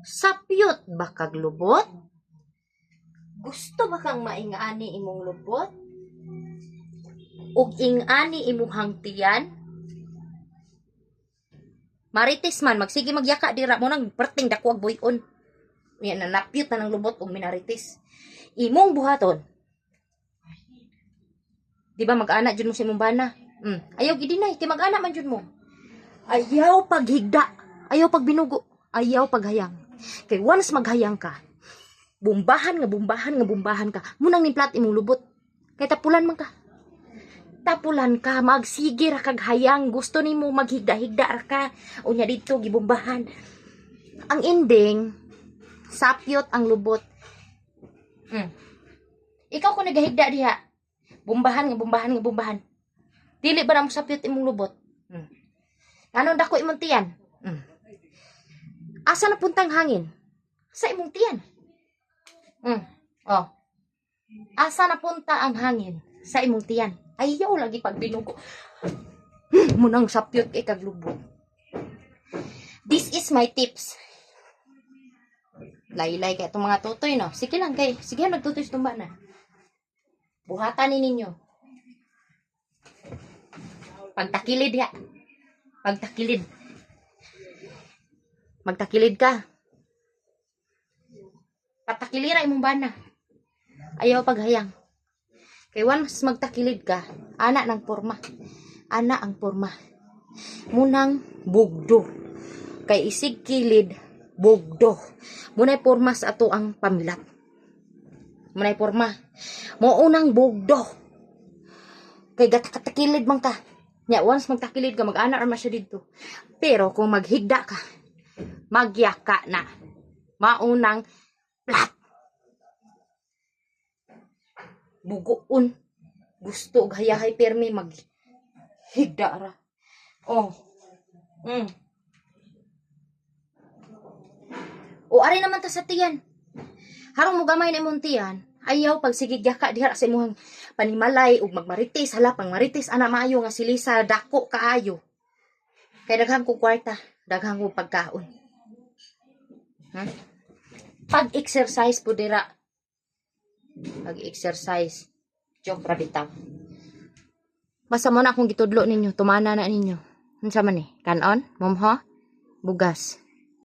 Sapyot ba kag lubot? Gusto ba kang maingani imong lubot? Ug ingani imuhang tiyan? Marites man, magsige magyaka dira mo nang perting dako ag buyon. Yan na napyot na ng lubot ug minarites. Imong buhaton. Di ba mag-ana jud mo sa imong bana? Mm. Ayaw gidinay, kay mag-ana man jud mo. Ayaw paghigda, ayaw pagbinugo, ayaw paghayang. Kay once maghayang ka, bumbahan nga bumbahan nga bumbahan ka, munang nimplat imong lubot. Kay tapulan man ka. Tapulan ka, magsige ra kag hayang, gusto nimo maghigda-higda ra ka. Unya dito gibumbahan. Ang ending, sapyot ang lubot. Mm. Ikaw kung nagahigda diha, bumbahan nga bumbahan nga bumbahan. Dili ba na mo sapyot imong lubot? Mm. Anong dako imong tiyan? Asa na puntang hangin? Sa imong tiyan. Mm. Oh. Asa na punta ang hangin? Sa imong tiyan. Ayaw lagi pag binugo. Hmm, Munang sapyot kay kag lubot. This is my tips. Laylay kay itong mga tutoy, no? Sige lang kay. Sige, nagtutoy sa tumba na. Buhatan ni ninyo. Pagtakilid ya. Pagtakilid. Magtakilid ka. Patakilira imong bana. Ayaw paghayang. Kay once magtakilid ka, ana ng porma. Ana ang porma. Munang bugdo. Kay isig kilid, bugdo. Munay porma sa ato ang pamilat. Munay porma. Mo unang bugdo. Kay gatatakilid man ka. Nya once magtakilid ka, mag-ana ra man siya dito. Pero kung maghigda ka, magyaka na. Maunang plat. Bugoon. Gusto og hayahay permi mag higda ra. Oh. Mm. O ari naman ta sa tiyan. Harong mo gamay na imong tiyan, ayaw pag sige gyaka diha sa imong panimalay ug magmarites hala pang marites ana maayo nga silisa dako kaayo. Kay daghang ko kwarta, daghang ko pagkaon. Ha? Pag-exercise po dira. Pag-exercise. Joke ra bitaw. Basta mo na akong gitudlo ninyo, tumana na ninyo. Unsa man ni? Kanon? Momho? Bugas.